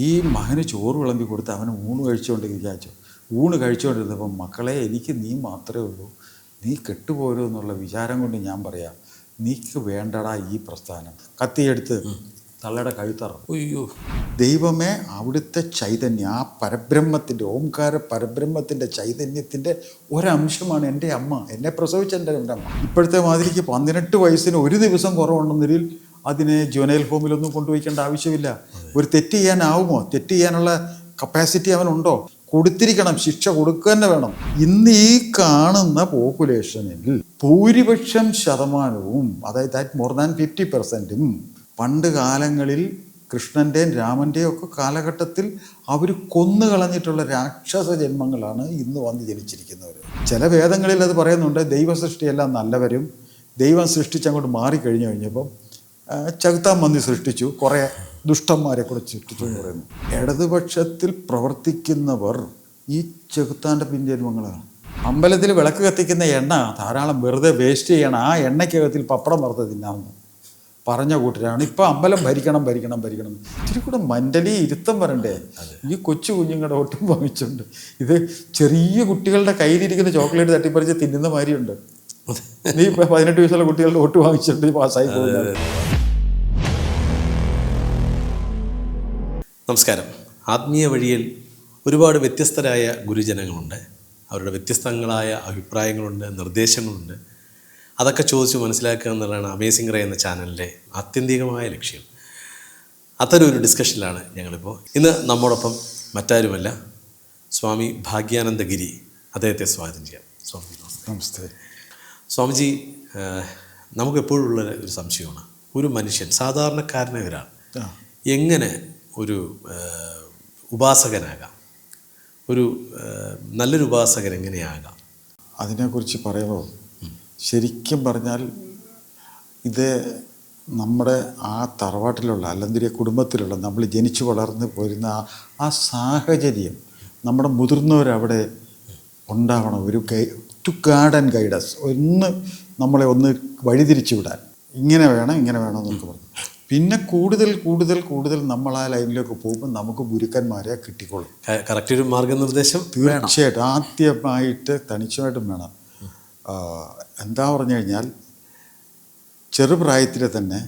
ഈ മകന് ചോറ് വിളമ്പി കൊടുത്ത് അവന് ഊണ് കഴിച്ചുകൊണ്ട് വിചാരിച്ചു. ഊണ് കഴിച്ചുകൊണ്ടിരുന്നപ്പം മക്കളെ എനിക്ക് നീ മാത്രമേ ഉള്ളൂ. നീ കെട്ടുപോരോ എന്നുള്ള വിചാരം കൊണ്ട് ഞാൻ പറയാം. നീക്ക് വേണ്ടടാ ഈ പ്രസ്ഥാനം. കത്തിയെടുത്ത് തള്ളയുടെ കഴുത്തറ. അയ്യോ. ദൈവമേ അവിടുത്തെ ചൈതന്യം ആ പരബ്രഹ്മത്തിന്റെ ഓംകാര പരബ്രഹ്മത്തിന്റെ ചൈതന്യത്തിന്റെ ഒരംശമാണ് എന്റെ അമ്മ. എന്നെ പ്രസവിച്ച എന്റെ എന്റെ അമ്മ ഇപ്പോഴത്തെ മാതിരിക്ക് പതിനെട്ട് വയസ്സിന് ഒരു ദിവസം കുറവുണ്ടെന്നതിൽ അതിനെ ജുവനൈൽ ഹോമിലൊന്നും കൊണ്ടുപോയിക്കേണ്ട ആവശ്യമില്ല. ഒരു തെറ്റ് ചെയ്യാനാവുമോ? തെറ്റ് ചെയ്യാനുള്ള കപ്പാസിറ്റി അവനുണ്ടോ? കൊടുത്തിരിക്കണം ശിക്ഷ കൊടുക്കുക തന്നെ വേണം. ഇന്ന് ഈ കാണുന്ന പോപ്പുലേഷനിൽ ഭൂരിപക്ഷം ശതമാനവും അതായത് ദാറ്റ് മോർ ദാൻ ഫിഫ്റ്റി പെർസെന്റും പണ്ട് കാലങ്ങളിൽ കൃഷ്ണന്റെയും രാമന്റെയും ഒക്കെ കാലഘട്ടത്തിൽ അവർ കൊന്നു കളഞ്ഞിട്ടുള്ള രാക്ഷസ ജന്മങ്ങളാണ് ഇന്ന് വന്ന് ജനിച്ചിരിക്കുന്നവർ ചില വേദങ്ങളിൽ അത് പറയുന്നുണ്ട് ദൈവസൃഷ്ടിയെല്ലാം നല്ലവരും ദൈവം സൃഷ്ടിച്ചങ്ങോട്ട് മാറിക്കഴിഞ്ഞു കഴിഞ്ഞപ്പം ആ, ചകുത്താൻ മന്തി സൃഷ്ടിച്ചു. കുറേ ദുഷ്ടന്മാരെ കൂടെ സൃഷ്ടിച്ചു എന്ന് പറയുന്നു. ഇടതുപക്ഷത്തിൽ പ്രവർത്തിക്കുന്നവർ ഈ ചെകുത്താന്റെ പിൻജന്മങ്ങളാണ് അമ്പലത്തിൽ വിളക്ക് കത്തിക്കുന്ന എണ്ണ ധാരാളം വെറുതെ വേസ്റ്റ് ചെയ്യണം. ആ എണ്ണയ്ക്കകത്തിൽ പപ്പടം വറുത്ത് തിന്നാമെന്ന് പറഞ്ഞ കൂട്ടരാണ്. ഇപ്പം അമ്പലം ഭരിക്കണം ഭരിക്കണം ഭരിക്കണം. ഇത്തിരി കൂടെ മന്റലി ഇരുത്തം വരണ്ടേ? ഈ കൊച്ചു കുഞ്ഞുങ്ങളുടെ ഒട്ടും വാങ്ങിച്ചുണ്ട് ഇത് ചെറിയ കുട്ടികളുടെ കയ്യിലിരിക്കുന്ന ചോക്ലേറ്റ് തട്ടിപ്പറിച്ച് തിന്നുന്ന മാതിരിയുണ്ട്. നീ ഇപ്പം പതിനെട്ട് വയസ്സുള്ള കുട്ടികളുടെ ഒട്ട് വാങ്ങിച്ചിട്ട് പാസ്സായി പോകുന്നത്. നമസ്കാരം. ആത്മീയ വഴിയിൽ ഒരുപാട് വ്യത്യസ്തരായ ഗുരുജനങ്ങളുണ്ട്. അവരുടെ വ്യത്യസ്തങ്ങളായ അഭിപ്രായങ്ങളുണ്ട് നിർദ്ദേശങ്ങളുണ്ട്. അതൊക്കെ ചോദിച്ച് മനസ്സിലാക്കുക എന്നുള്ളതാണ് അമേസിംഗ് റേ എന്ന ചാനലിന്റെ ആത്യന്തികമായ ലക്ഷ്യം. അത്തരം ഒരു ഡിസ്കഷനിലാണ് ഞങ്ങളിപ്പോൾ. ഇന്ന് നമ്മോടൊപ്പം മറ്റാരുമല്ല സ്വാമി ഭാഗ്യാനന്ദഗിരി അദ്ദേഹത്തെ സ്വാഗതം ചെയ്യാം. സ്വാമി നമസ്തേ. സ്വാമിജി നമുക്കെപ്പോഴുള്ള ഒരു സംശയമാണ്. ഒരു മനുഷ്യൻ സാധാരണക്കാരനായ ഒരാൾ എങ്ങനെ ഒരു ഉപാസകനാകാം. ഒരു നല്ലൊരു ഉപാസകൻ എങ്ങനെയാകാം? അതിനെക്കുറിച്ച് പറയുമ്പോൾ ശരിക്കും പറഞ്ഞാൽ ഇത് നമ്മുടെ ആ തറവാട്ടിലുള്ള അല്ലെങ്കിൽ കുടുംബത്തിലുള്ള നമ്മൾ ജനിച്ചു വളർന്നു പോരുന്ന ആ ആ സാഹചര്യം നമ്മുടെ മുതിർന്നവരവിടെ ഉണ്ടാവണം. ഒരു ഗൈ ടു ഗാർഡൻ ഗൈഡസ് ഒന്ന് നമ്മളെ ഒന്ന് വഴിതിരിച്ചു വിടാൻ. ഇങ്ങനെ വേണം ഇങ്ങനെ വേണം എന്നൊക്കെ പറഞ്ഞു. പിന്നെ കൂടുതൽ കൂടുതൽ കൂടുതൽ നമ്മൾ ആ ലൈനിലേക്ക് പോകുമ്പോൾ നമുക്ക് ഗുരുക്കന്മാരെ കിട്ടിക്കൊള്ളും കറക്റ്റ് ഒരു മാർഗനിർദ്ദേശം തീർച്ചയായിട്ടും ആദ്യമായിട്ട് തനിച്ചമായിട്ടും വേണം. എന്താ പറഞ്ഞു കഴിഞ്ഞാൽ ചെറുപ്രായത്തിൽ തന്നെ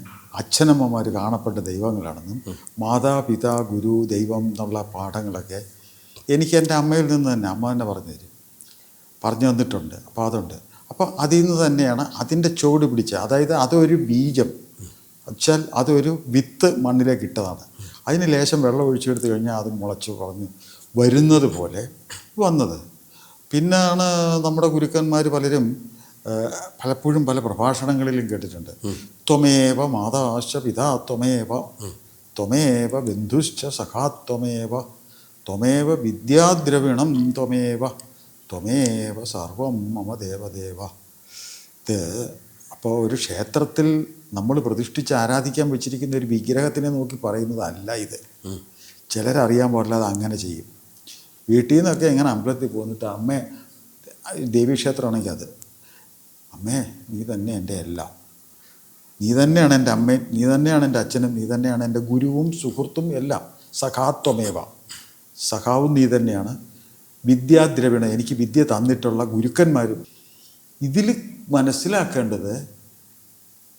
അച്ഛനമ്മമാർ കാണപ്പെട്ട ദൈവങ്ങളാണെന്നും മാതാപിതാ ഗുരു ദൈവം എന്നുള്ള പാഠങ്ങളൊക്കെ എനിക്ക് എന്റെ അമ്മയിൽ നിന്ന് തന്നെ അമ്മ തന്നെ പറഞ്ഞു തരും. പറഞ്ഞു തന്നിട്ടുണ്ട്. അപ്പോൾ അതുണ്ട്. അപ്പോൾ അതിൽ നിന്ന് തന്നെയാണ് അതിന്റെ ചുവട് പിടിച്ച അതായത് അതൊരു ബീജം. വെച്ചാൽ അതൊരു വിത്ത് മണ്ണിലേക്ക് ഇട്ടതാണ് അതിന് ലേശം വെള്ളം ഒഴിച്ചെടുത്ത് കഴിഞ്ഞാൽ അത് മുളച്ച് കുറഞ്ഞ് വരുന്നത് പോലെ വന്നത്. പിന്നാണ് നമ്മുടെ ഗുരുക്കന്മാർ പലരും പലപ്പോഴും പല പ്രഭാഷണങ്ങളിലും കേട്ടിട്ടുണ്ട്. ത്വമേവ മാതാശ്ച പിതാ ത്വമേവ ത്വമേവ ബന്ധുശ്ച സഖാത്വമേവ ത്വമേവ വിദ്യാദ്രവിണം ത്വമേവ ത്വമേവ സർവം മമ ദേവദേവ. അപ്പോൾ ഒരു ക്ഷേത്രത്തിൽ നമ്മൾ പ്രതിഷ്ഠിച്ച് ആരാധിക്കാൻ വെച്ചിരിക്കുന്ന ഒരു വിഗ്രഹത്തിനെ നോക്കി പറയുന്നതല്ല ഇത്. ചിലരറിയാൻ പാടില്ല അത് അങ്ങനെ ചെയ്യും. വീട്ടിൽ നിന്നൊക്കെ എങ്ങനെ അമ്പലത്തിൽ പോന്നിട്ട് അമ്മ ദേവീക്ഷേത്രമാണെങ്കിൽ അത്. അമ്മേ നീ തന്നെ എന്റെ എല്ലാം. നീ തന്നെയാണ് എന്റെ അമ്മയും നീ തന്നെയാണ് എന്റെ അച്ഛനും നീ തന്നെയാണ് എന്റെ ഗുരുവും സുഹൃത്തും എല്ലാം. സഖാത്വമേവ. സഖാവും നീ തന്നെയാണ്. വിദ്യാദ്രവിണ എനിക്ക് വിദ്യ തന്നിട്ടുള്ള ഗുരുക്കന്മാരും. ഇതിൽ മനസ്സിലാക്കേണ്ടത്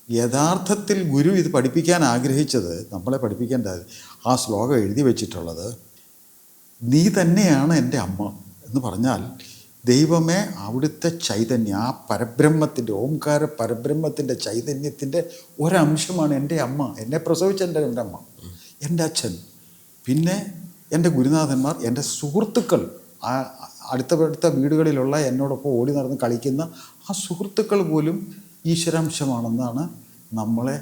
യഥാർത്ഥത്തിൽ ഗുരു ഇത് പഠിപ്പിക്കാൻ ആഗ്രഹിച്ചത് നമ്മളെ പഠിപ്പിക്കേണ്ടത് ആ ശ്ലോകം എഴുതി വെച്ചിട്ടുള്ളത് നീ തന്നെയാണ് എന്റെ അമ്മ എന്ന് പറഞ്ഞാൽ ദൈവമേ അവിടുത്തെ ചൈതന്യം ആ പരബ്രഹ്മത്തിന്റെ ഓംകാര പരബ്രഹ്മത്തിന്റെ ചൈതന്യത്തിന്റെ ഒരംശമാണ് എന്റെ അമ്മ. എന്നെ പ്രസവിച്ച എന്റെ എന്റെ അമ്മ എന്റെ അച്ഛൻ പിന്നെ എന്റെ ഗുരുനാഥന്മാർ എന്റെ സുഹൃത്തുക്കൾ ആ അടുത്ത അടുത്ത വീടുകളിലുള്ള എന്നോടൊപ്പം ഓടി നടന്ന് കളിക്കുന്ന ആ സുഹൃത്തുക്കൾ പോലും ഈശ്വരാംശമാണെന്നാണ് നമ്മളെ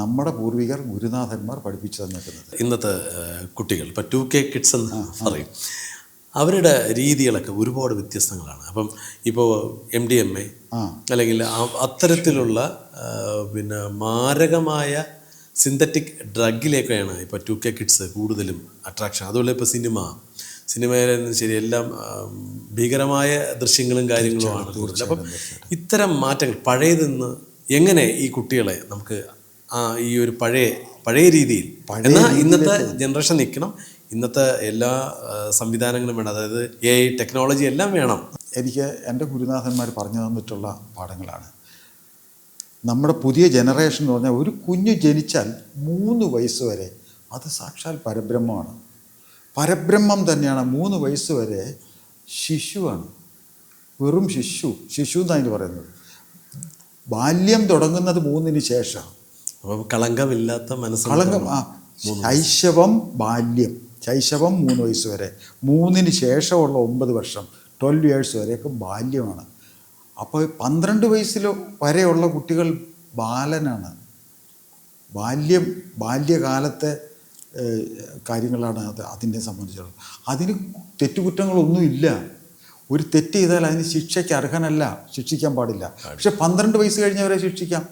നമ്മുടെ പൂർവികർ ഗുരുനാഥന്മാർ പഠിപ്പിച്ചു തന്നിരിക്കുന്നത്. ഇന്നത്തെ കുട്ടികൾ. ഇപ്പം ടു കെ കിഡ്സ് എന്ന് പറയും. അവരുടെ രീതികളൊക്കെ ഒരുപാട് വ്യത്യസ്തങ്ങളാണ്. അപ്പം ഇപ്പോൾ എം ഡി എം എ അല്ലെങ്കിൽ അത്തരത്തിലുള്ള പിന്നെ മാരകമായ സിന്തറ്റിക് ഡ്രഗിലേക്കാണ് ഇപ്പോൾ ടു കെ കിഡ്സ് കൂടുതലും അട്രാക്ഷൻ അതുപോലെ ഇപ്പോൾ സിനിമ സിനിമയിലും ശരി എല്ലാം ഭീകരമായ ദൃശ്യങ്ങളും കാര്യങ്ങളുമാണ് കൂടുതൽ അപ്പം ഇത്തരം മാറ്റങ്ങൾ പഴയതെന്ന് എങ്ങനെ ഈ കുട്ടികളെ നമുക്ക് ആ ഈ ഒരു പഴയ പഴയ രീതിയിൽ എന്നാൽ ഇന്നത്തെ ജനറേഷൻ നിൽക്കണം ഇന്നത്തെ എല്ലാ സംവിധാനങ്ങളും വേണം അതായത് എ ഐ ടെക്നോളജി എല്ലാം വേണം. എനിക്ക് എന്റെ ഗുരുനാഥന്മാർ പറഞ്ഞു തന്നിട്ടുള്ള പാഠങ്ങളാണ്. നമ്മുടെ പുതിയ ജനറേഷൻ എന്ന് പറഞ്ഞാൽ ഒരു കുഞ്ഞ് ജനിച്ചാൽ മൂന്ന് വയസ്സ് വരെ അത് സാക്ഷാൽ പരബ്രഹ്മമാണ്. പരബ്രഹ്മം തന്നെയാണ്. മൂന്ന് വയസ്സ് വരെ ശിശുവാണ്. വെറും ശിശു ശിശു എന്നാണ് അതിന് പറയുന്നത്. ബാല്യം തുടങ്ങുന്നത് മൂന്നിന് ശേഷം. കളങ്കമില്ലാത്ത മനസ്സ് കളങ്കം ആ ശൈശവം ബാല്യം. ശൈശവം മൂന്ന് വയസ്സ് വരെ. മൂന്നിന് ശേഷമുള്ള ഒമ്പത് വർഷം ട്വൽവ് ഇയേഴ്സ് വരെയൊക്കെ ബാല്യമാണ്. അപ്പോൾ പന്ത്രണ്ട് വയസ്സിൽ വരെയുള്ള കുട്ടികൾ ബാലനാണ്. ബാല്യം ബാല്യകാലത്തെ കാര്യങ്ങളാണ് അത് അതിനെ സംബന്ധിച്ചുള്ളത് അതിന് തെറ്റുകുറ്റങ്ങളൊന്നുമില്ല ഒരു തെറ്റ് ചെയ്താൽ അതിന് ശിക്ഷയ്ക്ക് അർഹനല്ല. ശിക്ഷിക്കാൻ പാടില്ല. പക്ഷെ പന്ത്രണ്ട് വയസ്സ് കഴിഞ്ഞവരെ ശിക്ഷിക്കാം.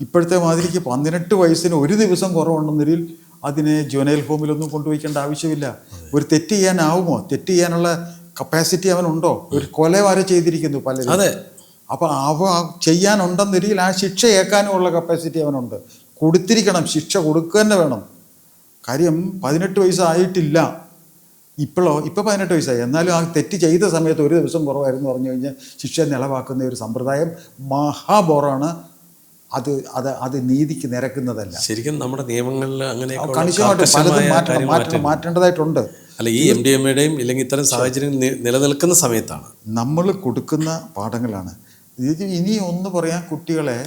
ഇപ്പോഴത്തെ മാതിരിക്ക് പതിനെട്ട് വയസ്സിന് ഒരു ദിവസം കുറവുണ്ടെന്നതിൽ അതിനെ ജുവനൈൽ ഹോമിലൊന്നും കൊണ്ടുപോയിക്കേണ്ട ആവശ്യമില്ല. ഒരു തെറ്റ് ചെയ്യാനാവുമോ? തെറ്റ് ചെയ്യാനുള്ള കപ്പാസിറ്റി അവനുണ്ടോ? ഒരു കൊല വരെ ചെയ്തിരിക്കുന്നു പലരും. അതെ. അപ്പോൾ അവ ചെയ്യാനുണ്ടെന്നൊരിക്കൽ ആ ശിക്ഷ ഏക്കാനുമുള്ള കപ്പാസിറ്റി അവനുണ്ട്. കൊടുത്തിരിക്കണം. ശിക്ഷ കൊടുക്കുക തന്നെ വേണം. കാര്യം പതിനെട്ട് വയസ്സായിട്ടില്ല. ഇപ്പോഴോ ഇപ്പോൾ പതിനെട്ട് വയസ്സായി. എന്നാലും ആ തെറ്റ് ചെയ്ത സമയത്ത് ഒരു ദിവസം കുറവായിരുന്നു പറഞ്ഞു കഴിഞ്ഞാൽ ശിക്ഷ നിലവാക്കുന്ന ഒരു സമ്പ്രദായം മഹാബോറാണ്. അത് അത് അത് നീതിക്ക് നിരക്കുന്നതല്ല. ശരിക്കും നമ്മുടെ നിയമങ്ങളിൽ അങ്ങനെ കണിശമായിട്ട് പലതും മാറ്റണം മാറ്റണം മാറ്റേണ്ടതായിട്ടുണ്ട്. അല്ല ഈ എം ഡി എമ്മയുടെയും ഇല്ലെങ്കിൽ ഇത്തരം സാഹചര്യങ്ങൾ നിലനിൽക്കുന്ന സമയത്താണ്. നമ്മൾ കൊടുക്കുന്ന പാഠങ്ങളാണ്. ഇനി ഒന്ന് പറയാൻ കുട്ടികളെ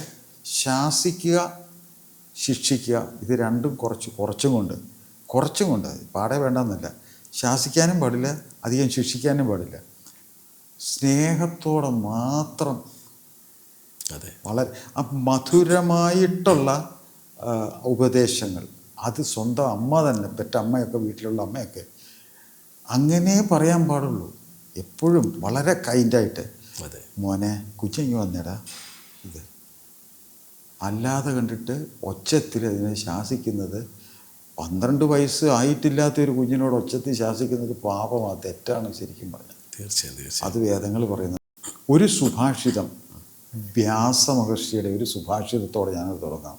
ശാസിക്കുക ശിക്ഷിക്കുക. ഇത് രണ്ടും കുറച്ച് കുറച്ചും കൊണ്ട് കുറച്ചും കൊണ്ട്. പാടെ വേണ്ടെന്നല്ല. ശാസിക്കാനും പാടില്ല അധികം ശിക്ഷിക്കാനും പാടില്ല. സ്നേഹത്തോടെ മാത്രം അതെ. വളരെ മധുരമായിട്ടുള്ള ഉപദേശങ്ങൾ. അത് സ്വന്തം അമ്മ തന്നെ പെറ്റ അമ്മയൊക്കെ വീട്ടിലുള്ള അമ്മയൊക്കെ. അങ്ങനെ പറയാൻ പാടുള്ളൂ. എപ്പോഴും വളരെ കൈൻഡായിട്ട് അതെ. മോനെ കുഞ്ഞിങ്ങി വന്നേടാ. ഇത് അല്ലാതെ കണ്ടിട്ട് ഒച്ചത്തിൽ അതിനെ ശാസിക്കുന്നത് പന്ത്രണ്ട് വയസ്സ് ആയിട്ടില്ലാത്ത ഒരു കുഞ്ഞിനോട് ഒച്ചത്തിൽ ശാസിക്കുന്നത് പാപമാണ് തെറ്റാണ് ശരിക്കും പറഞ്ഞത് തീർച്ചയായും തീർച്ചയായും. അത് വേദങ്ങൾ പറയുന്നത്. ഒരു സുഭാഷിതം വ്യാസ മഹർഷിയുടെ ഒരു സുഭാഷിതത്തോടെ ഞാനത് തുടങ്ങാം.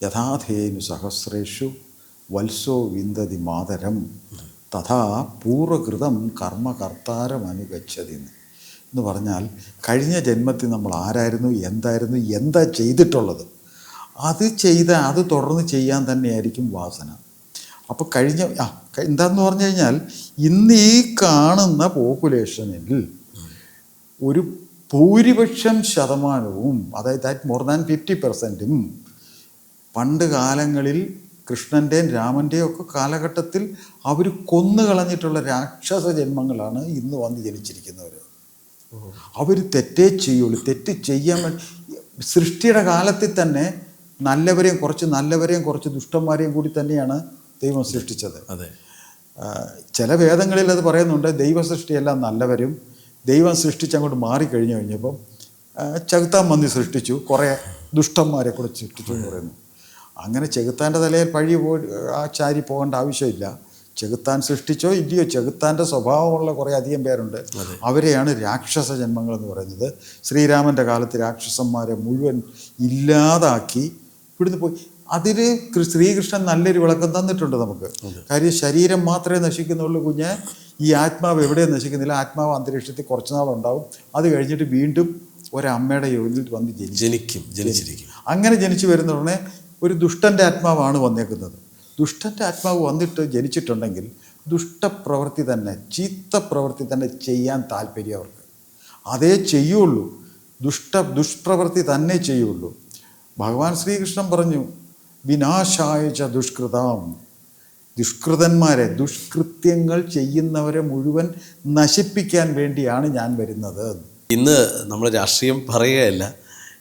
യഥാധേനു സഹസ്രേഷു വത്സോ വിന്ദതി മാതരം തഥാ പൂർവകൃതം കർമ്മകർത്താരം അനുഗച്ഛതി എന്ന് പറഞ്ഞാൽ കഴിഞ്ഞ ജന്മത്തിൽ നമ്മൾ ആരായിരുന്നു എന്തായിരുന്നു എന്താ ചെയ്തിട്ടുള്ളത്? അത് ചെയ്ത അത് തുടർന്ന് ചെയ്യാൻ തന്നെയായിരിക്കും വാസന. അപ്പോൾ കഴിഞ്ഞ ആ എന്താന്ന് പറഞ്ഞു കഴിഞ്ഞാൽ ഇന്ന് ഈ കാണുന്ന പോപ്പുലേഷനിൽ ഒരു ഭൂരിപക്ഷം ശതമാനവും അതായത് ദാറ്റ് മോർ ദാൻ ഫിഫ്റ്റി പെർസെന്റും പണ്ട് കാലങ്ങളിൽ കൃഷ്ണന്റെയും രാമന്റെയും ഒക്കെ കാലഘട്ടത്തിൽ അവർ കൊന്നു കളഞ്ഞിട്ടുള്ള രാക്ഷസ ജന്മങ്ങളാണ് ഇന്ന് വന്ന് ജനിച്ചിരിക്കുന്നവർ അവർ തെറ്റേ ചെയ്യുള്ളൂ. തെറ്റ് ചെയ്യാൻ വേണ്ടി സൃഷ്ടിയുടെ കാലത്തിൽ തന്നെ നല്ലവരെയും കുറച്ച് നല്ലവരെയും കുറച്ച് ദുഷ്ടന്മാരെയും കൂടി തന്നെയാണ് ദൈവം സൃഷ്ടിച്ചത്. അതെ. ചില വേദങ്ങളിൽ അത് പറയുന്നുണ്ട് ദൈവ സൃഷ്ടിയെല്ലാം നല്ലവരും ദൈവം സൃഷ്ടിച്ച് അങ്ങോട്ട് മാറിക്കഴിഞ്ഞു കഴിഞ്ഞപ്പം ചകുത്താൻ മന്തി സൃഷ്ടിച്ചു കുറേ ദുഷ്ടന്മാരെ കൂടെ സൃഷ്ടിച്ചു എന്ന് പറയുന്നു. അങ്ങനെ ചെകുത്താന്റെ തലയിൽ പഴി പോ ആ ചാരി പോകേണ്ട ആവശ്യമില്ല. ചെകുത്താൻ സൃഷ്ടിച്ചോ ഇല്ലയോ ചെകുത്താന്റെ സ്വഭാവമുള്ള കുറേ അധികം പേരുണ്ട്. അവരെയാണ് രാക്ഷസ ജന്മങ്ങൾ എന്ന് പറയുന്നത്. ശ്രീരാമന്റെ കാലത്ത് രാക്ഷസന്മാരെ മുഴുവൻ ഇല്ലാതാക്കി ഇവിടുന്ന് പോയി. അതിന് കൃ- ശ്രീകൃഷ്ണൻ നല്ലൊരു വിളക്കം തന്നിട്ടുണ്ട് നമുക്ക്. കാര്യം ശരീരം മാത്രമേ നശിക്കുന്നുള്ളൂ കുഞ്ഞ്. ഈ ആത്മാവ് എവിടെയും നശിക്കുന്നില്ല. ആത്മാവ് അന്തരീക്ഷത്തിൽ കുറച്ച് നാളുണ്ടാവും. അത് കഴിഞ്ഞിട്ട് വീണ്ടും ഒരമ്മയുടെ യോനിൽ വന്ന് ജനിക്കും. ജനിക്കും ജനിച്ചിരിക്കും. അങ്ങനെ ജനിച്ചു വരുന്ന ഉടനെ ഒരു ദുഷ്ടന്റെ ആത്മാവാണ് വന്നേക്കുന്നത്. ദുഷ്ടന്റെ ആത്മാവ് വന്നിട്ട് ജനിച്ചിട്ടുണ്ടെങ്കിൽ ദുഷ്ടപ്രവൃത്തി തന്നെ ചീത്ത പ്രവൃത്തി തന്നെ ചെയ്യാൻ താല്പര്യം അവർക്ക്. അതേ ചെയ്യുള്ളൂ. ദുഷ്ട ദുഷ്പ്രവൃത്തി തന്നെ ചെയ്യുള്ളൂ. ഭഗവാൻ ശ്രീകൃഷ്ണൻ പറഞ്ഞു വിനാശായ ദുഷ്കൃതം ദുഷ്കൃതാം. ദുഷ്കൃതന്മാരെ ദുഷ്കൃത്യങ്ങൾ ചെയ്യുന്നവരെ മുഴുവൻ നശിപ്പിക്കാൻ വേണ്ടിയാണ് ഞാൻ വരുന്നത്. ഇന്ന് നമ്മൾ രാഷ്ട്രീയം പറയുകയല്ല.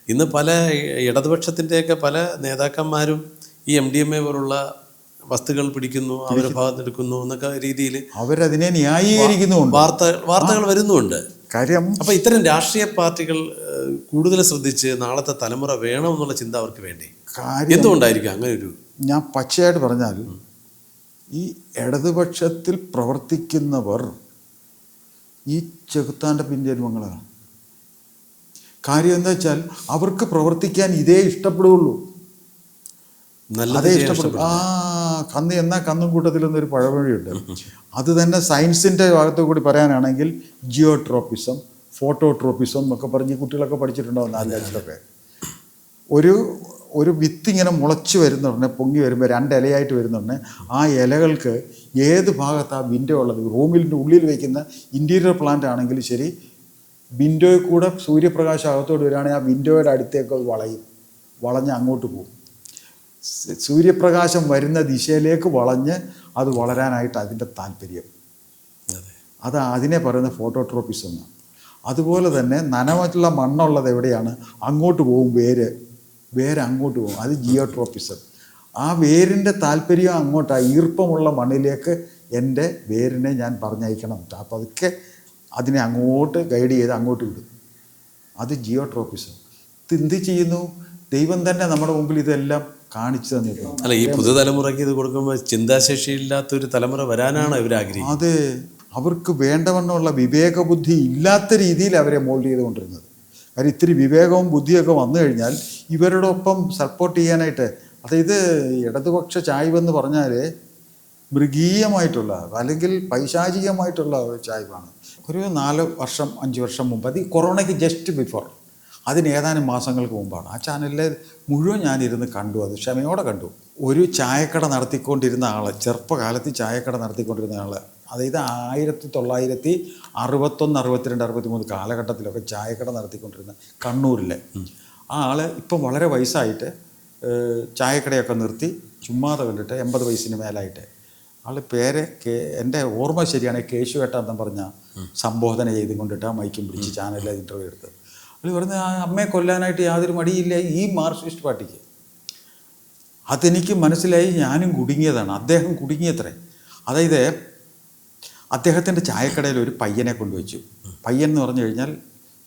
ഇന്ന് പല ഇടതുപക്ഷത്തിന്റെയൊക്കെ പല നേതാക്കന്മാരും ഈ എം ഡി എം എ പോലുള്ള വസ്തുക്കൾ പിടിക്കുന്നു അവരെ ഭാഗത്തെടുക്കുന്നു എന്നൊക്കെ രീതിയിൽ അവരതിനെ ന്യായീകരിക്കുന്നു വാർത്ത വാർത്തകൾ വരുന്നുണ്ട് കാര്യം അപ്പോൾ ഇത്തരം രാഷ്ട്രീയ പാർട്ടികൾ കൂടുതൽ ശ്രദ്ധിച്ച് നാളത്തെ തലമുറ വേണമെന്നുള്ള ചിന്ത അവർക്ക് വേണ്ടി? എന്തുകൊണ്ടായിരിക്കും അങ്ങനെ ഒരു ഞാൻ പച്ചയായിട്ട് പറഞ്ഞാൽ ഈ ഇടതുപക്ഷത്തിൽ പ്രവർത്തിക്കുന്നവർ ഈ ചെകുത്താന്റെ പിൻജന്മങ്ങളാണ് കാര്യം എന്താ വെച്ചാൽ അവർക്ക് പ്രവർത്തിക്കാൻ ഇതേ ഇഷ്ടപ്പെടുകയുള്ളൂ നല്ലതേ ഇഷ്ടപ്പെടും. ആ കന്ന് എന്നാ കന്നും കൂട്ടത്തിൽ എന്നൊരു പഴമൊഴിയുണ്ട് അത് തന്നെ സയൻസിന്റെ ഭാഗത്തു കൂടി പറയാനാണെങ്കിൽ ജിയോട്രോപ്പിസം ഫോട്ടോട്രോപ്പിസം എന്നൊക്കെ പറഞ്ഞ് കുട്ടികളൊക്കെ പഠിച്ചിട്ടുണ്ടാവും നാല് ഒരു ഒരു വിത്ത് ഇങ്ങനെ മുളച്ച് വരുന്നുടനെ പൊങ്ങി വരുമ്പോൾ രണ്ട് ഇലയായിട്ട് വരുന്നുടനെ ആ ഇലകൾക്ക് ഏത് ഭാഗത്താണ് വിൻഡോ ഉള്ളത്? റൂമിന്റെ ഉള്ളിൽ വയ്ക്കുന്ന ഇന്റീരിയർ പ്ലാന്റ് ആണെങ്കിലും ശരി വിൻഡോയിൽ കൂടെ സൂര്യപ്രകാശം അകത്തോട്ട് വരികയാണെങ്കിൽ ആ വിൻഡോയുടെ അടുത്തേക്ക് വളയും വളഞ്ഞ് അങ്ങോട്ട് പോകും. സൂര്യപ്രകാശം വരുന്ന ദിശയിലേക്ക് വളഞ്ഞ് അത് വളരാനായിട്ട് അതിന്റെ താല്പര്യം. അതെ. അത് അതിനെ പറയുന്ന ഫോട്ടോട്രോപ്പിസം എന്ന് അതുപോലെ തന്നെ നനമറ്റുള്ള മണ്ണുള്ളത് എവിടെയാണ്? അങ്ങോട്ട് പോകും വേര്. വേര് അങ്ങോട്ട് പോകും. അത് ജിയോട്രോപ്പിസം. ആ വേരിന്റെ താല്പര്യം അങ്ങോട്ടാണ് ഈർപ്പമുള്ള മണ്ണിലേക്ക് എന്റെ വേരിനെ ഞാൻ പറഞ്ഞയക്കണം. അപ്പോൾ അതൊക്കെ അതിനെ അങ്ങോട്ട് ഗൈഡ് ചെയ്ത് അങ്ങോട്ട് വിടും. അത് ജിയോട്രോപ്പിസം. ഇത് എന്ത് ചെയ്യുന്നു? ദൈവം തന്നെ നമ്മുടെ മുമ്പിൽ ഇതെല്ലാം കാണിച്ചു തന്നിട്ടുണ്ട്. അല്ല ഈ പുതുതലമുറയ്ക്ക് ഇത് കൊടുക്കുമ്പോൾ ചിന്താശേഷിയില്ലാത്ത ഒരു തലമുറ വരാനാണ് ഇവർ ആഗ്രഹിക്കുന്നത്. അത്. അവർക്ക് വേണ്ടവണ്ണമുള്ള വിവേകബുദ്ധി ഇല്ലാത്ത രീതിയിൽ അവരെ മോൾഡ് ചെയ്തുകൊണ്ടിരുന്നത്. കാര്യം ഇത്തിരി വിവേകവും ബുദ്ധിയൊക്കെ വന്നു കഴിഞ്ഞാൽ ഇവരോടൊപ്പം സപ്പോർട്ട് ചെയ്യാനായിട്ട് അതായത് ഇടതുപക്ഷ ചായ്വെന്ന് പറഞ്ഞാൽ മൃഗീയമായിട്ടുള്ള അല്ലെങ്കിൽ പൈശാചികമായിട്ടുള്ള ഒരു ചായ്വാണ്. ഒരു നാല് വർഷം അഞ്ച് വർഷം മുമ്പ് അത് ഈ കൊറോണയ്ക്ക് ജസ്റ്റ് ബിഫോർ അതിന് ഏതാനും മാസങ്ങൾക്ക് മുമ്പാണ്. ആ ചാനലിലെ മുഴുവൻ ഞാനിരുന്ന് കണ്ടു. അത് ക്ഷമയോടെ കണ്ടു. ഒരു ചായക്കട നടത്തിക്കൊണ്ടിരുന്ന ആൾ ചെറുപ്പകാലത്ത് ചായക്കട നടത്തിക്കൊണ്ടിരുന്ന ആൾ അതായത് ആയിരത്തി തൊള്ളായിരത്തി അറുപത്തൊന്ന് അറുപത്തിരണ്ട് അറുപത്തിമൂന്ന് കാലഘട്ടത്തിലൊക്കെ ചായക്കട നടത്തിക്കൊണ്ടിരുന്ന കണ്ണൂരിലെ ആ ആൾ ഇപ്പം വളരെ വയസ്സായിട്ട് ചായക്കടയൊക്കെ നിർത്തി ചുമ്മാതെ കണ്ടിട്ട് എൺപത് വയസ്സിന് മേലായിട്ട്. ആൾ പേര് കേ എന്റെ ഓർമ്മ ശരിയാണ് കേശുവേട്ട എന്നും പറഞ്ഞ സംബോധന ചെയ്തുകൊണ്ടിട്ട് ആ മൈക്കും പിടിച്ച് ചാനലിൽ ഇന്റർവ്യൂ എടുത്തത് അയാൾ പറഞ്ഞ ആ അമ്മയെ കൊല്ലാനായിട്ട് യാതൊരു മടിയില്ല ഈ മാർക്സിസ്റ്റ് പാർട്ടിക്ക്. അതെനിക്ക് മനസ്സിലായി ഞാനും കുടുങ്ങിയതാണ് അദ്ദേഹം കുടുങ്ങിയത്രേ. അതായത് അദ്ദേഹത്തിന്റെ ചായക്കടയിൽ ഒരു പയ്യനെ കൊണ്ടുവച്ചു. പയ്യൻ എന്ന് പറഞ്ഞു കഴിഞ്ഞാൽ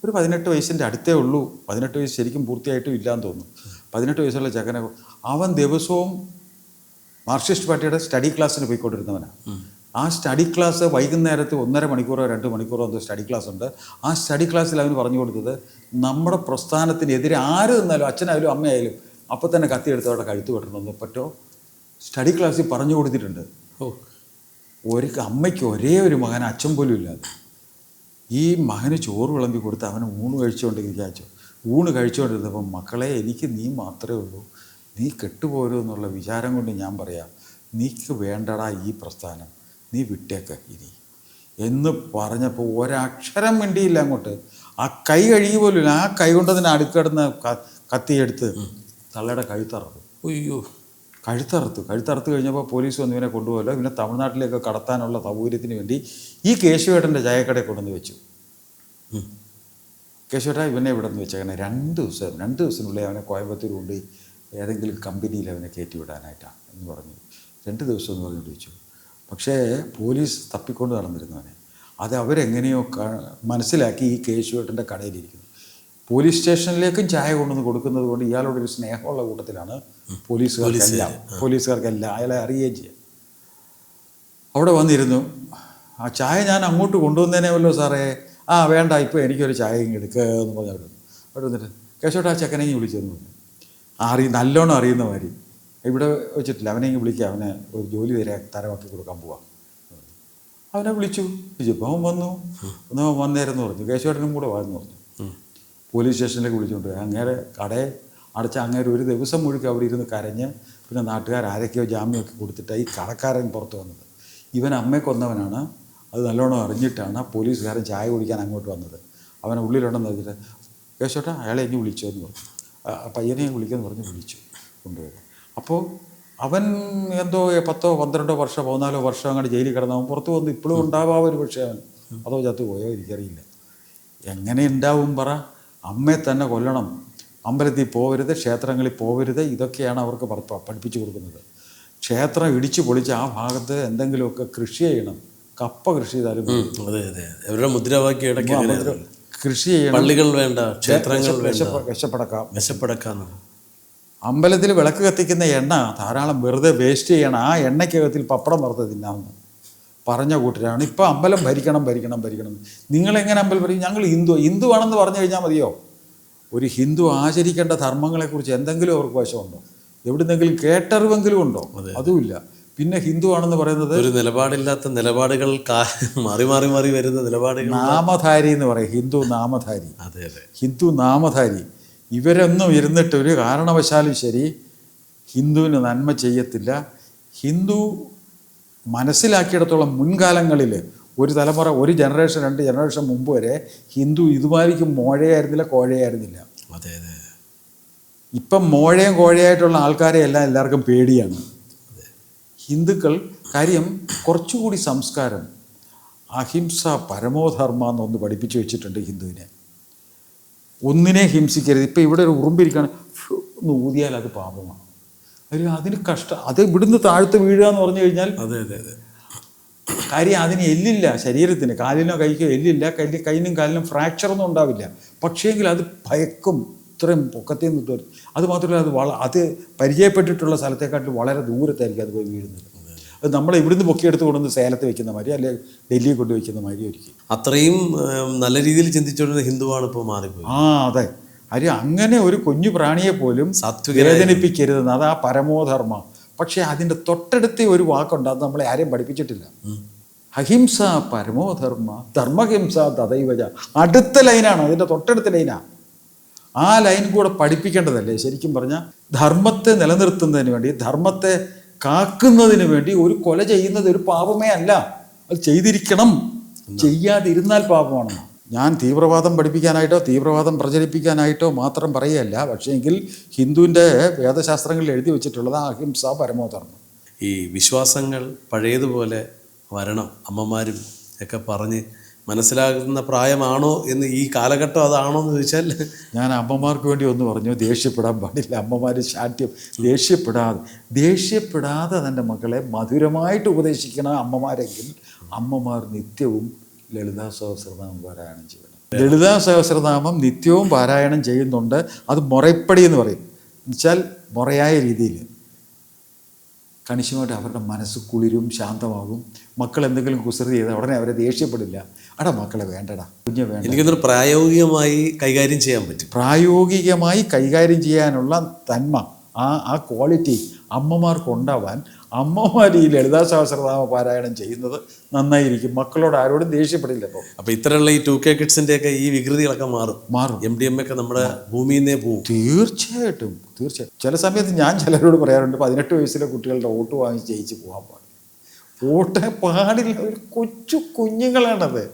ഒരു പതിനെട്ട് വയസ്സിന്റെ അടുത്തേ ഉള്ളൂ. പതിനെട്ട് വയസ്സ് ശരിക്കും പൂർത്തിയായിട്ടും ഇല്ലാന്ന് തോന്നുന്നു. പതിനെട്ട് വയസ്സുള്ള ചക്കനെ അവൻ ദിവസവും മാർക്സിസ്റ്റ് പാർട്ടിയുടെ സ്റ്റഡി ക്ലാസ്സിന് പോയിക്കൊണ്ടിരുന്നവനാണ് ആ സ്റ്റഡി ക്ലാസ് വൈകുന്നേരത്തെ ഒന്നര മണിക്കൂറോ രണ്ട് മണിക്കൂറോ എന്തോ സ്റ്റഡി ക്ലാസ് ഉണ്ട്. ആ സ്റ്റഡി ക്ലാസ്സിൽ അവന് പറഞ്ഞു കൊടുത്തത് നമ്മുടെ പ്രസ്ഥാനത്തിനെതിരെ ആര് നിന്നാലും അച്ഛനായാലും അമ്മയായാലും അപ്പം തന്നെ കത്തിയെടുത്ത് അവിടെ കഴുത്ത് വെട്ടണമെന്ന് പറ്റോ? സ്റ്റഡി ക്ലാസ്സിൽ പറഞ്ഞു കൊടുത്തിട്ടുണ്ട്. ഓ. ഒരു അമ്മയ്ക്ക് ഒരേ ഒരു മകൻ അച്ഛൻ പോലും ഇല്ലാതെ. ഈ മകന് ചോറ് വിളമ്പി കൊടുത്ത് അവന് ഊണ് കഴിച്ചുകൊണ്ടിരിക്കുക അച്ഛൻ ഊണ് കഴിച്ചുകൊണ്ടിരുന്നപ്പം മക്കളെ എനിക്ക് നീ മാത്രമേ ഉള്ളൂ. നീ കെട്ടുപോരൂ എന്നുള്ള വിചാരം കൊണ്ട് ഞാൻ പറയാം. നീക്ക് വേണ്ടടാ ഈ പ്രസ്ഥാനം. നീ വിട്ടേക്ക് ഇനി. എന്ന് പറഞ്ഞപ്പോൾ ഒരക്ഷരം മിണ്ടിയില്ല അങ്ങോട്ട്. ആ കൈ കഴുകി പോലും ആ കൈ കൊണ്ട് തന്നെ അടുക്കിടന്ന് കത്തിയെടുത്ത് തള്ളയുടെ കഴുത്തറത്തു അയ്യോ. കഴുത്തറുത്തു. കഴുത്തറുത്ത് കഴിഞ്ഞപ്പോൾ പോലീസ് വന്ന് ഇവനെ കൊണ്ടുപോകല്ലോ ഇവനെ തമിഴ്നാട്ടിലേക്ക് കടത്താനുള്ള സൗകര്യത്തിന് വേണ്ടി ഈ കേശുവേട്ടന്റെ ചായക്കടയിൽ കൊണ്ടുവന്ന് വെച്ചു. കേശുവേട്ട ഇവനെ ഇവിടെ നിന്ന് വെച്ചേക്കണേ. രണ്ട് ദിവസം രണ്ട് ദിവസത്തിനുള്ളിൽ അവനെ കോയമ്പത്തൂർ കൊണ്ട് ഏതെങ്കിലും കമ്പനിയിൽ അവനെ കയറ്റി വിടാനായിട്ടാണ് എന്ന് പറഞ്ഞു. രണ്ട് ദിവസം എന്ന് പറഞ്ഞിട്ട് വെച്ചു. പക്ഷേ പോലീസ് തപ്പിക്കൊണ്ട് നടന്നിരുന്നവനെ. അത് അവരെങ്ങനെയോ മനസ്സിലാക്കി ഈ കേശുവേട്ടന്റെ കടയിലിരിക്കുന്നു. പോലീസ് സ്റ്റേഷനിലേക്കും ചായ കൊണ്ടുവന്ന് കൊടുക്കുന്നത് കൊണ്ട് ഇയാളോടൊരു സ്നേഹമുള്ള കൂട്ടത്തിലാണ് പോലീസുകാർക്കെല്ലാം പോലീസുകാർക്കെല്ലാം അയാളെ അറിയുകയും ചെയ്യാം അവിടെ വന്നിരുന്നു. ആ ചായ ഞാൻ അങ്ങോട്ട് കൊണ്ടുവന്നേനേവല്ലോ സാറേ. ആ വേണ്ട ഇപ്പോൾ എനിക്കൊരു ചായ എടുക്കുക എന്ന് പറഞ്ഞു അവിടെ വന്നിട്ട് കേശോട്ട് ആ ചെക്കനെ വിളിച്ചെന്ന് പറഞ്ഞു. അറിയ നല്ലോണം അറിയുന്ന മാതിരി. ഇവിടെ വെച്ചിട്ടില്ല. അവനെ ഇങ്ങനെ വിളിക്കുക അവനെ ഒരു ജോലി തരാ തരമാക്കി കൊടുക്കാൻ പോവാം. അവനെ വിളിച്ചു. വിളിച്ചപ്പോൾ അവൻ വന്നു. ഒന്ന് അവൻ വന്നേരെന്ന് പറഞ്ഞു. കേശവേട്ടനും കൂടെ വന്നു പറഞ്ഞു. പോലീസ് സ്റ്റേഷനിലേക്ക് വിളിച്ചുകൊണ്ട് അങ്ങേരെ കടയെ അടച്ച അങ്ങേരെ ഒരു ദിവസം മുഴുവൻ അവിടെ ഇരുന്ന് കരഞ്ഞ് പിന്നെ നാട്ടുകാർ ആരൊക്കെയോ ജാമ്യമൊക്കെ കൊടുത്തിട്ട് ഈ കടക്കാരൻ പുറത്ത് വന്നത്. ഇവൻ അമ്മയെ കൊന്നവനാണ്. അത് നല്ലോണം അറിഞ്ഞിട്ടാണ് പോലീസുകാരൻ ചായ കുടിക്കാൻ അങ്ങോട്ട് വന്നത്. അവനെ ഉള്ളിലുണ്ടെന്ന് വെച്ചിട്ട് കേശോട്ടാ അയാളെ ഇനി വിളിച്ചോ എന്ന് പറഞ്ഞു. പയ്യനെ വിളിക്കുമെന്ന് പറഞ്ഞ് വിളിച്ചു. കൊണ്ടുപോയി. അപ്പോൾ അവൻ എന്തോ പത്തോ പന്ത്രണ്ടോ വർഷം പതിനാലോ വർഷം അങ്ങോട്ട് ജയിലിൽ കിടന്നവൻ പുറത്ത് വന്ന് ഇപ്പോഴും ഉണ്ടാവാം ഒരു പക്ഷേ അവൻ. അതോ ചത്തുപോയോ എനിക്കറിയില്ല. എങ്ങനെ ഉണ്ടാവും പറ. അമ്മയെ തന്നെ കൊല്ലണം. അമ്പലത്തിൽ പോവരുത് ക്ഷേത്രങ്ങളിൽ പോവരുത് ഇതൊക്കെയാണ് അവർക്ക് പഠിപ്പിച്ചു കൊടുക്കുന്നത്. ക്ഷേത്രം ഇടിച്ചു പൊളിച്ച് ആ ഭാഗത്ത് എന്തെങ്കിലുമൊക്കെ കൃഷി ചെയ്യണം. കപ്പ കൃഷി ചെയ്താലും. അതെ അതെ അവരുടെ മുദ്രാവാക്യം ഇടയ്ക്ക് കൃഷി ചെയ്യണം. പള്ളികൾ വേണ്ട ക്ഷേത്രങ്ങൾ വിശപ്പടക്കാം. വിശപ്പടക്കാന്ന് അമ്പലത്തിൽ വിളക്ക് കത്തിക്കുന്ന എണ്ണ ധാരാളം വെറുതെ വേസ്റ്റ് ചെയ്യണം. ആ എണ്ണയ്ക്കകത്തിൽ പപ്പടം വറുത്ത് തിന്നാമെന്ന് പറഞ്ഞ കൂട്ടരാണ്. ഇപ്പം അമ്പലം ഭരിക്കണം ഭരിക്കണം ഭരിക്കണം. നിങ്ങളെങ്ങനെ അമ്പലം ഭരിക്കും? ഞങ്ങൾ ഹിന്ദു. ഹിന്ദു ആണെന്ന് പറഞ്ഞു കഴിഞ്ഞാൽ മതിയോ? ഒരു ഹിന്ദു ആചരിക്കേണ്ട ധർമ്മങ്ങളെക്കുറിച്ച് എന്തെങ്കിലും അവർക്ക് വശമുണ്ടോ? എവിടുന്നെങ്കിലും കേട്ടറിവെങ്കിലും ഉണ്ടോ? അതുമില്ല. പിന്നെ ഹിന്ദു ആണെന്ന് പറയുന്നത് ഒരു നിലപാടില്ലാത്ത നിലപാടുകൾ മാറി മാറി മാറി വരുന്ന നിലപാടുകൾ നാമധാരി എന്ന് പറയും. ഹിന്ദു നാമധാരി. അതെ അതെ. ഹിന്ദു നാമധാരി. ഇവരൊന്നും ഇരുന്നിട്ട് ഒരു കാരണവശാലും ശരി ഹിന്ദുവിന് നന്മ ചെയ്യത്തില്ല. ഹിന്ദു മനസ്സിലാക്കിയിടത്തോളം മുൻകാലങ്ങളിൽ ഒരു തലമുറ ഒരു ജനറേഷൻ രണ്ട് ജനറേഷൻ മുമ്പ് വരെ ഹിന്ദു ഇതുമായിരിക്കും മോഴയായിരുന്നില്ല കോഴയായിരുന്നില്ല. അതെ അതെ. ഇപ്പം മോഴയും കോഴയായിട്ടുള്ള ആൾക്കാരെ എല്ലാം എല്ലാവർക്കും പേടിയാണ്. ഹിന്ദുക്കൾ കാര്യം കുറച്ചുകൂടി സംസ്കാരം അഹിംസ പരമോധർമ്മ എന്നൊന്ന് പഠിപ്പിച്ചു വെച്ചിട്ടുണ്ട് ഹിന്ദുവിനെ. ഒന്നിനെ ഹിംസിക്കരുത്. ഇപ്പം ഇവിടെ ഒരു ഉറുമ്പിരിക്കുകയാണ് ഒന്ന് ഊതിയാൽ അത് പാപമാണ്. ഒരു അതിന് കഷ്ടം. അത് ഇവിടുന്ന് താഴ്ത്ത് വീഴുക എന്ന് പറഞ്ഞു കഴിഞ്ഞാൽ അതെ അതെ അതെ. കാര്യം അതിന് എല്ലില്ല ശരീരത്തിന്. കാലിനോ കൈക്കോ എല്ലില്ല. കൈ കൈനും കാലിനും ഫ്രാക്ചർ ഒന്നും ഉണ്ടാവില്ല. പക്ഷേങ്കിൽ അത് ഭയക്കും. ഇത്രയും പൊക്കത്തിൽ നിന്ന് അത് മാത്രമല്ല അത് വള അത് പരിചയപ്പെട്ടിട്ടുള്ള സ്ഥലത്തെക്കാട്ടിൽ വളരെ ദൂരത്തായിരിക്കും അത് പോയി വീഴുന്നത്. അത് നമ്മൾ ഇവിടുന്ന് പൊക്കിയെടുത്ത് കൊണ്ടുവന്ന് സേലത്ത് വെക്കുന്ന മാതിരി അല്ലെങ്കിൽ ഡൽഹിയിൽ കൊണ്ട് വെക്കുന്ന മാതിരി ഒരിക്കലും അത്രയും നല്ല രീതിയിൽ ചിന്തിച്ചുകൊണ്ടിരുന്ന ഹിന്ദുവാണ് ഇപ്പോൾ മാറിപ്പോയി ആ അതെ. അരി അങ്ങനെ ഒരു കുഞ്ഞു പ്രാണിയെ പോലും വേദനിപ്പിക്കരുതെന്ന് അത് ആ പരമോധർമ്മ. പക്ഷെ അതിന്റെ തൊട്ടടുത്ത ഒരു വാക്കുണ്ട് അത് നമ്മളെ ആരെയും പഠിപ്പിച്ചിട്ടില്ല. അഹിംസ പരമോധർമ്മ ധർമ്മഹിംസ തഥൈവജ അടുത്ത ലൈനാണ് അതിന്റെ തൊട്ടടുത്ത ലൈനാ. ആ ലൈൻ കൂടെ പഠിപ്പിക്കേണ്ടതല്ലേ? ശരിക്കും പറഞ്ഞാൽ ധർമ്മത്തെ നിലനിർത്തുന്നതിന് വേണ്ടി ധർമ്മത്തെ കാക്കുന്നതിന് വേണ്ടി ഒരു കൊല ചെയ്യുന്നത് ഒരു പാപമേ അല്ല. അത് ചെയ്തിരിക്കണം. ചെയ്യാതിരുന്നാൽ പാപമാണ്. ഞാൻ തീവ്രവാദം പഠിപ്പിക്കാനായിട്ടോ തീവ്രവാദം പ്രചരിപ്പിക്കാനായിട്ടോ മാത്രം പറയുകയല്ല. പക്ഷേങ്കിൽ ഹിന്ദുവിന്റെ വേദശാസ്ത്രങ്ങളിൽ എഴുതി വെച്ചിട്ടുള്ളത് അഹിംസ പരമോധർമ്മം. ഈ വിശ്വാസങ്ങൾ പഴയതുപോലെ വരണം. അമ്മമാരും ഒക്കെ പറഞ്ഞ് മനസ്സിലാകുന്ന പ്രായമാണോ എന്ന് ഈ കാലഘട്ടം അതാണോ എന്ന് ചോദിച്ചാൽ ഞാൻ അമ്മമാർക്ക് വേണ്ടി ഒന്ന് പറഞ്ഞു ദേഷ്യപ്പെടാൻ പാടില്ല. അമ്മമാർ ശാഠ്യം. ദേഷ്യപ്പെടാതെ ദേഷ്യപ്പെടാതെ തന്റെ മക്കളെ മധുരമായിട്ട് ഉപദേശിക്കണ അമ്മമാരെങ്കിൽ അമ്മമാർ നിത്യവും ലളിതാ സഹസ്രനാമം പാരായണം ചെയ്യണം. ലളിതാ സഹസ്രനാമം നിത്യവും പാരായണം ചെയ്യുന്നുണ്ട്. അത് മുറപ്പടി എന്ന് പറയും. എന്നുവെച്ചാൽ മുറയായ രീതിയിൽ. കണിശമായിട്ട് അവരുടെ മനസ്സ് കുളിരും ശാന്തമാകും. മക്കൾ എന്തെങ്കിലും കുസൃതി ചെയ്താൽ ഉടനെ അവരെ ദേഷ്യപ്പെടില്ല. അടാ മക്കളെ വേണ്ടടാ. കുഞ്ഞെ വേണ്ട. എനിക്കൊന്നൊരു പ്രായോഗികമായി കൈകാര്യം ചെയ്യാൻ പറ്റും. പ്രായോഗികമായി കൈകാര്യം ചെയ്യാനുള്ള തന്മ ആ ആ ക്വാളിറ്റി അമ്മമാർക്ക് ഉണ്ടാവാൻ അമ്മമാർ ഈ ലളിതാ സഹസ്രനാമ പാരായണം ചെയ്യുന്നത് നന്നായിരിക്കും. മക്കളോട് ആരോടും ദേഷ്യപ്പെടില്ല അപ്പോൾ അപ്പോൾ ഇത്തരമുള്ള ഈ ടു കെ കിഡ്സിന്റെ ഒക്കെ ഈ വികൃതികളൊക്കെ മാറും. മാറും. എം ഡി എം ഒക്കെ നമ്മുടെ ഭൂമിയിൽ നിന്നേ പോകും തീർച്ചയായിട്ടും തീർച്ചയായും ചില സമയത്ത് ഞാൻ ചിലരോട് പറയാറുണ്ട് പതിനെട്ട് വയസ്സിലെ കുട്ടികളുടെ വോട്ട് വാങ്ങി ജയിച്ച് പോകാൻ പാടില്ല. വോട്ട് പാടില്ല. ഒരു കൊച്ചു കുഞ്ഞുങ്ങളാണത്.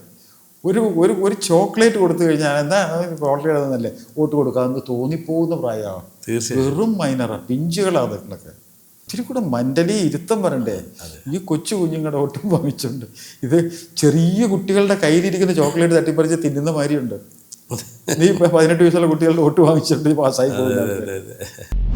ഒരു ഒരു ഒരു ചോക്ലേറ്റ് കൊടുത്തു കഴിഞ്ഞാൽ എന്താ ചോക്ലേറ്റ് എന്നല്ലേ വോട്ട് കൊടുക്കാമെന്ന് തോന്നിപ്പോകുന്ന പ്രായമാണ് വെറും മൈനറാണ് പിഞ്ചുകളാണ് അതൊക്കെ. ഇത്തിരി കൂടെ മെന്റലി ഇരുത്തം വരണ്ടേ? ഈ കൊച്ചു കുഞ്ഞുങ്ങളുടെ ഒട്ടും വാങ്ങിച്ചുണ്ട് ഇത് ചെറിയ കുട്ടികളുടെ കയ്യിലിരിക്കുന്ന ചോക്ലേറ്റ് തട്ടിപ്പറിച്ച് തിന്നുന്ന മാതിരിയുണ്ട് നീ ഇപ്പം പതിനെട്ട് വയസ്സുള്ള കുട്ടികളുടെ ഒട്ട് വാങ്ങിച്ചിട്ട് പാസ്സായി പോകുന്നത്